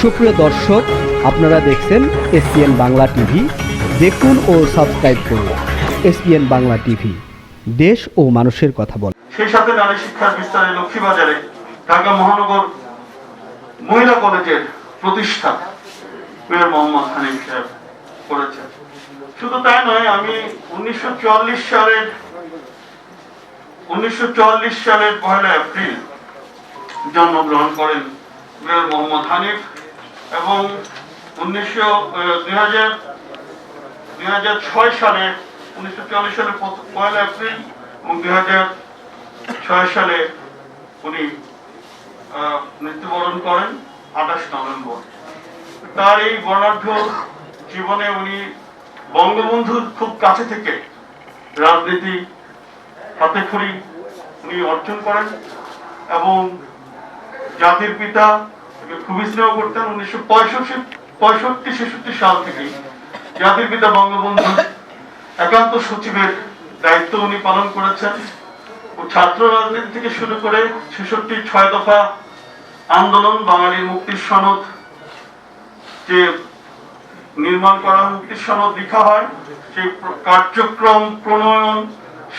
সুপ্রিয় দর্শক, আপনারা দেখছেন এসপিএন বাংলা টিভি। দেখুন ও সাবস্ক্রাইব করুন এসপিএন বাংলা টিভি। দেশ ও মানুষের কথা বলে সেই সাথে নারী শিক্ষার বিস্তারে লক্ষ্মীবাজারে ঢাকা মহানগর মহিলা কলেজের প্রতিষ্ঠা মেয়র মোহাম্মদ হানিফ সাহেব করেছেন। শুধু তাই নয়, আমি উনিশশো সালের উনিশশো সালের পহেলা এপ্রিল জন্মগ্রহণ করেন। মোহাম্মদ হানিফ এবং উনিশশো দুই হাজার ছয় সালে, উনিশশো চল্লিশ সালে পয়লা এপ্রিল এবং দুই হাজার ছয় সালে উনি মৃত্যুবরণ করেন, আঠাশ নভেম্বর। তার এই বর্ণাঢ্য জীবনে উনি বঙ্গবন্ধুর খুব কাছে থেকে রাজনীতি হাতে খড়ি উনি অর্জন করেন এবং জাতির পিতা খুবই স্নেহ করতেন উনিশশো পঁয়ষট্টি পঁয়ষট্টি, ছেষট্টি সাল থেকে জাতির পিতা বঙ্গবন্ধু। একান্ত সচিবের দায়িত্ব উনি পালন করেছেন ও ছাত্র রাজনীতি থেকে শুরু করে ছেষট্টি ছয় দফা আন্দোলন বাঙালির মুক্তির সনদ যে নির্মাণ করা, মুক্তির সনদ লেখা হয়, সেই কার্যক্রম, প্রণয়ন,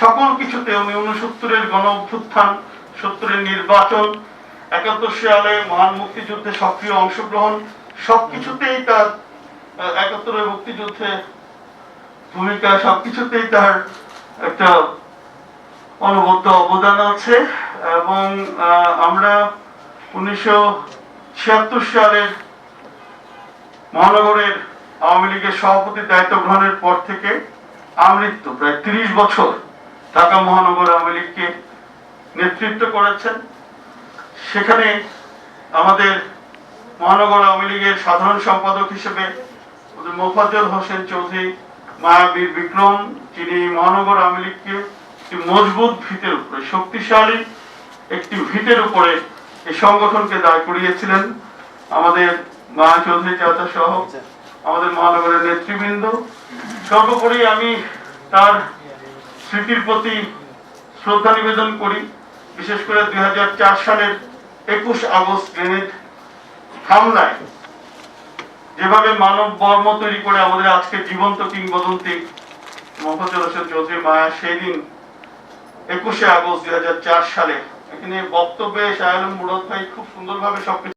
সকল কিছুতে উনি উনসত্তরের গণ অভ্যুত্থান সত্তরের নির্বাচন একাত্তর সালে মহান মুক্তিযুদ্ধে সক্রিয় অংশগ্রহণ, সবকিছুতেই তার একাত্তরের মুক্তিযুদ্ধে ভূমিকা, সবকিছুতেই তার একটা অনবদ্য অবদান আছে এবং আমরা উনিশশো ছিয়াত্তর সালের মহানগরের আওয়ামী লীগের সভাপতির দায়িত্ব গ্রহণের পর থেকে আমৃত্যু, প্রায় তিরিশ বছর ঢাকা মহানগর আওয়ামী লীগকে নেতৃত্ব করেছেন। সেখানে আমাদের মহানগর আওয়ামী লীগের সাধারণ সম্পাদক হিসেবে মোফাজ্জল হোসেন চৌধুরী, মায়াবীর বিক্রম, যিনি মহানগর আওয়ামী লীগকে একটি মজবুত ভিতের উপরে, শক্তিশালী একটি ভিতের উপরে এই সংগঠনকে দাঁড় করিয়েছিলেন আমাদের মায়া চৌধুরী চাচা সহ আমাদের মহানগরের নেতৃবৃন্দ। সর্বোপরি আমি তার স্মৃতির প্রতি শ্রদ্ধা নিবেদন করি, বিশেষ করে দুই হাজার চার সালের একুশ আগস্ট গ্রেনেড হামলায় যেভাবে মানব বর্ম তৈরি করে আমাদের আজকে জীবন্ত কিংবদন্তি হোসেন চৌধুরী মায়া সেই দিন একুশে আগস্ট দুই হাজার চার সালে এখানে বক্তব্যে শাহ আলম মুরাদ ভাই খুব সুন্দরভাবে সবকিছু